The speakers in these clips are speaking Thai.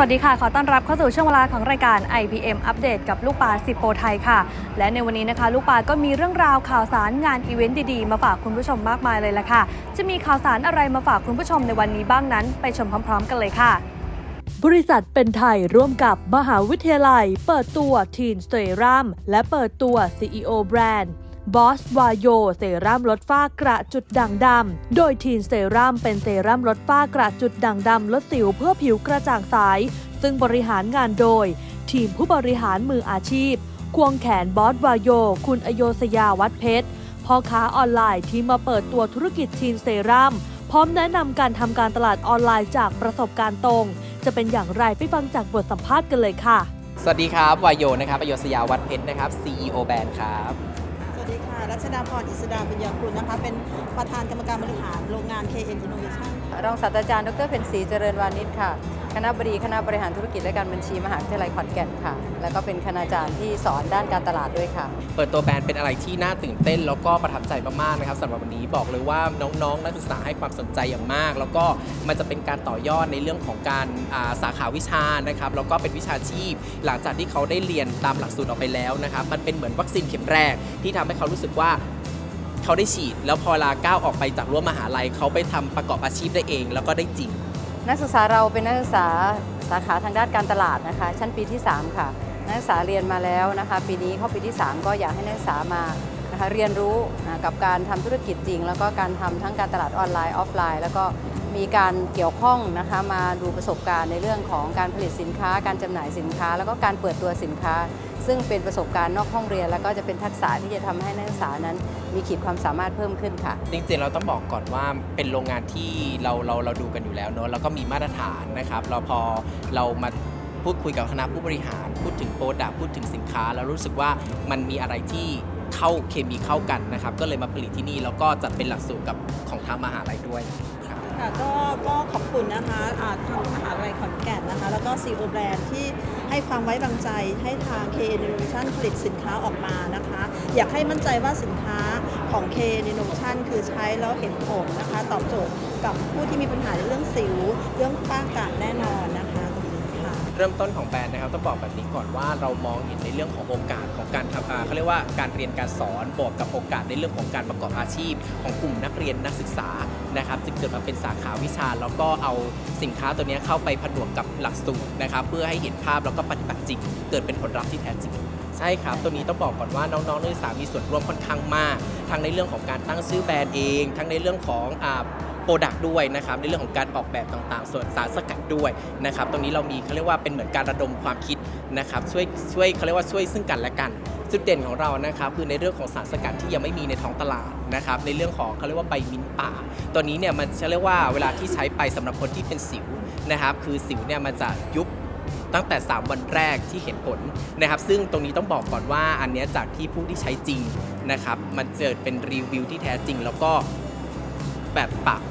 วัสดีค่ะ ขอต้อนรับเข้าสู่ช่วงเวลาของรายการ IPM อัปเดตกับลูกปลาสิโปไทยค่ะ และในวันนี้นะคะ ลูกปลาก็มีเรื่องราวข่าวสารงานอีเวนต์ดีๆ มาฝากคุณผู้ชมมากมายเลยละค่ะ จะมีข่าวสารอะไรมาฝากคุณผู้ชมในวันนี้บ้างนั้น ไปชมพร้อม ๆ กันเลยค่ะบริษัทเป็นไทยร่วมกับมหาวิทยาลัย เปิดตัวทีนสเซรั่มและเปิดตัว CEO แบรนด์ บอสวาโยเซรั่มลดฝ้ากระจุดด่างดำ โดยทีนเซรั่มเป็นเซรั่มลดฝ้ากระจุดด่างดำลดสิวเพื่อผิวกระจ่างใส ซึ่งบริหารงานโดย ทีมผู้บริหารมืออาชีพ ควงแขนบอสวาโย คุณอโยสยาวัดเพชร พ่อค้าออนไลน์ที่มาเปิดตัวธุรกิจทีนเซรั่ม พร้อมแนะนำการทำการตลาดออนไลน์จากประสบการณ์ตรง จะเป็นอย่างไรไปฟังจากบทสัมภาษณ์กันเลยค่ะ สวัสดีครับวายโยนะครับอโยสยาวัดเพชรนะครับ CEO แบรนด์ครับ รัชดาพรอิสดาปัญญาคุณนะคะ เป็นประธานกรรมการบริหารโรงงาน KN Innovation รองศาสตราจารย์ดรเพ็ญศรีเจริญวานิชค่ะ คณะบดีคณะบริหารธุรกิจและการบัญชีมหาวิทยาลัยขอนแก่นค่ะ แล้วก็เป็นคณาจารย์ที่สอนด้านการตลาดด้วยค่ะ เปิดตัวแบรนด์เป็นอะไรที่น่าตื่นเต้น แล้วก็ประทับใจมากๆนะครับสำหรับวันนี้บอกเลยว่าน้องๆนักศึกษาให้ความสนใจอย่างมาก แล้วก็มันจะเป็นการต่อยอดในเรื่องของการาสาขาวิชานะครับแล้วก็เป็นวิชาชีพ หลังจากที่เขาได้เรียนตามหลักสูตรออกไปแล้วนะครับมันเป็นเหมือนวัคซีนเข็มแรกที่ทำให้เขารู้สึกว่าเขาได้ฉีด แล้วพอลาก้าวออกไปจากรั้วมหาลัยเขาไปทำประกอบอาชีพได้เอง แล้วก็ได้จริง นักศึกษาเราเป็นนักศึกษาสาขาทางด้านการตลาดนะคะ ชั้นปีที่ 3 ค่ะ นักศึกษาเรียนมาแล้วนะคะ ปีนี้เข้าปีที่ 3 ก็อยากให้นักศึกษามานะคะเรียนรู้กับการทำธุรกิจจริง แล้วก็การทำทั้งการตลาดออนไลน์ออฟไลน์ แล้วก็มีการเกี่ยวข้องนะคะมาดูประสบการณ์ในเรื่องของการผลิตสินค้า การจำหน่ายสินค้า แล้วก็การเปิดตัวสินค้า ซึ่งเป็นประสบการณ์นอกห้องเรียน แล้วก็จะเป็นทักษะที่จะทำให้นักศึกษานั้น มีขีดความสามารถเพิ่มขึ้นค่ะ จริงๆเราต้องบอกก่อนว่าเป็นโรงงานที่เราเราเราดูกันอยู่แล้วเนอะแล้วก็มีมาตรฐานนะครับเราพอเรามาพูดคุยกับคณะผู้บริหาร พูดถึงโปรดักพูดถึงสินค้า แล้วรู้สึกว่ามันมีอะไรที่เข้าเคมีเข้ากันนะครับ ก็เลยมาผลิตที่นี่แล้วก็จัดเป็นหลักสูตรกับของทางมหาลัยด้วยครับค่ะก็ก็ขอบคุณนะคะอ่าทางมหาวิทยาลัยขอนแก่นนะคะ แล้วก็ CEO แบรนด์ที่ ให้ความไว้วางใจให้ทาง KN Innovation ผลิตสินค้าออกมานะคะ อยากให้มั่นใจว่าสินค้าของ KN Innovation คือใช้แล้วเห็นผลนะคะ ตอบโจทย์กับผู้ที่มีปัญหาในเรื่องสิว เรื่องฝ้ากระแน่นอน เริ่มต้นของแบรนด์นะครับต้องบอกแบบนี้ก่อนว่าเรามองเห็นในเรื่องของโอกาสของการทำเขาเรียกว่าการเรียนการสอนบวกกับโอกาสในเรื่องของการประกอบอาชีพ ของกลุ่มนักเรียนนักศึกษานะครับจึงเกิดมาเป็นสาขาวิชา แล้วก็เอาสินค้าตัวนี้เข้าไปผนวกกับหลักสูตรนะครับเพื่อให้เห็นภาพแล้วก็ปฏิบัติจริงเกิดเป็นผลลัพธ์ที่แท้จริงใช่ครับ ตัวนี้ต้องบอกก่อนว่าน้องๆนักศึกษามีส่วนร่วมค่อนข้างมาก ทั้งในเรื่องของการตั้งชื่อแบรนด์เอง ทั้งในเรื่องของอ่า รดักต์ด้วยนะครับในเรื่องของการออกแบบต่างๆ ส่วนสารสกัดด้วยนะครับตรงนี้เรามีเขาเรียกว่าเป็นเหมือนการระดมความคิดนะครับช่วยช่วยเขาเรียกว่าช่วยซึ่งกันและกันจุดเด่นของเรานะครับคือในเรื่องของสารสกัดที่ยังไม่มีในท้องตลาดนะครับในเรื่องของเขาเรียกว่าใบมิ้นท์ป่า ตัวนี้เนี่ยมันจะเรียกว่าเวลาที่ใช้ไปสำหรับคนที่เป็นสิวนะครับคือสิวเนี่ยมันจะยุบตั้งแต่ 3 วันแรกที่เห็นผลนะครับ ซึ่งตรงนี้ต้องบอกก่อนว่าอันเนี้ยจากที่ผู้ที่ใช้จริงนะครับ มันเกิดเป็นรีวิวที่แท้จริง แล้วก็แบบปาก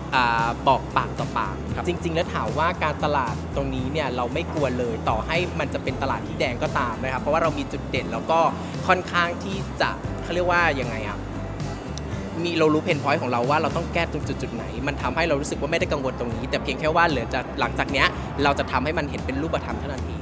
บอกปากต่อปากครับจริง ๆ แล้วถามว่าการตลาดตรงนี้เนี่ยเราไม่กลัวเลยต่อให้มันจะเป็นตลาดที่แดงก็ตามนะครับ เพราะว่าเรามีจุดเด่นแล้วก็ค่อนข้างที่จะเขาเรียกว่ายังไงอะมีเรารู้เพนพอยต์ของเราว่าเราต้องแก้ตรงจุดจุดๆไหน มันทำให้เรารู้สึกว่าไม่ได้กังวลตรงนี้ แต่เพียงแค่ว่าเหลือจะหลังจากเนี้ยเราจะทำให้มันเห็นเป็นรูปธรรมเท่านั้นเอง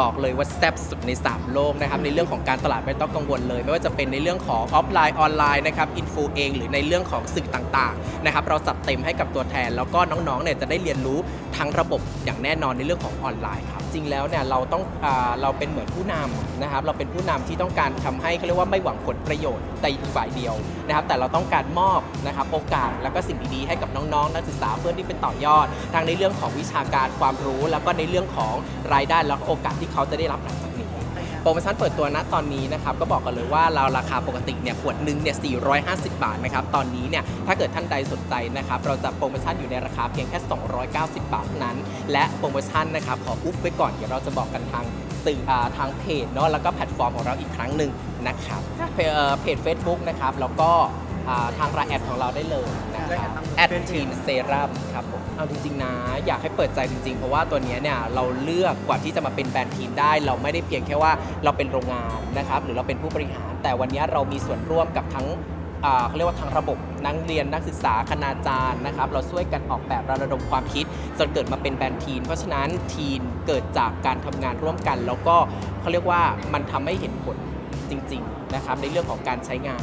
บอกเลยว่าแซ่บสุดใน 3 โลกนะครับในเรื่องของการตลาดไม่ต้องกังวลเลย ไม่ว่าจะเป็นในเรื่องของออฟไลน์ออนไลน์นะครับอินฟูเอง หรือในเรื่องของสื่อต่างๆนะครับเราจัดเต็มให้กับตัวแทน แล้วก็น้องๆเนี่ยจะได้เรียนรู้ทั้งระบบอย่างแน่นอนในเรื่องของออนไลน์ครับจ ริงแล้วเนี่ยเราต้องอาเราเป็นเหมือนผู้นำนะครับ เราเป็นผู้นำที่ต้องการทำให้เขาเรียกว่าไม่หวังผลประโยชน์แต่ฝ่ายเดียวนะครับ แต่เราต้องการมอบนะครับโอกาสแล้วก็สิ่งดีๆให้กับน้องๆ นักศึกษาเพื่อที่เป็นต่อยอดทั้งในเรื่องของวิชาการความรู้ แล้วก็ในเรื่องของรายได้แล้วก็โอกาสที่เขาจะได้รับหลังจากนี้ โปรโมชั่นเปิดตัวณตอนนี้นะครับก็บอกกันเลยว่าเราราคาปกติเนี่ยขวดหนึ่งเนี่ย 450 บาทนะครับตอนนี้เนี่ยถ้าเกิดท่านใดสนใจนะครับเราจะโปรโมชั่นอยู่ในราคาเพียงแค่ 290 บาทเท่านั้น และโปรโมชั่นนะครับขออุ๊บไว้ก่อนเดี๋ยวเราจะบอกกันทางสื่ออ่าทางเพจเนาะแล้วก็แพลตฟอร์มของเราอีกครั้งหนึ่งนะครับเพจเอ่อเพจ Facebook นะครับแล้วก็อ่าทางรายแอดของเราได้เลยนะครับแอดทีนเซรั่มครับผม เอาจริงๆนะ อยากให้เปิดใจจริงๆ เพราะว่าตัวเนี้ยเนี่ยเราเลือกกว่าที่จะมาเป็นแบรนด์ทีนได้ เราไม่ได้เพียงแค่ว่าเราเป็นโรงงานนะครับหรือเราเป็นผู้บริหาร แต่วันนี้เรามีส่วนร่วมกับทั้งเขาเรียกว่าทางระบบนักเรียนนักศึกษาคณาจารย์นะครับ เราช่วยกันออกแบบระดมความคิด จนเกิดมาเป็นแบรนด์ทีน เพราะฉะนั้นทีนเกิดจากการทำงานร่วมกัน แล้วก็เขาเรียกว่ามันทำให้เห็นผลจริง ๆ นะครับ ในเรื่องของการใช้งาน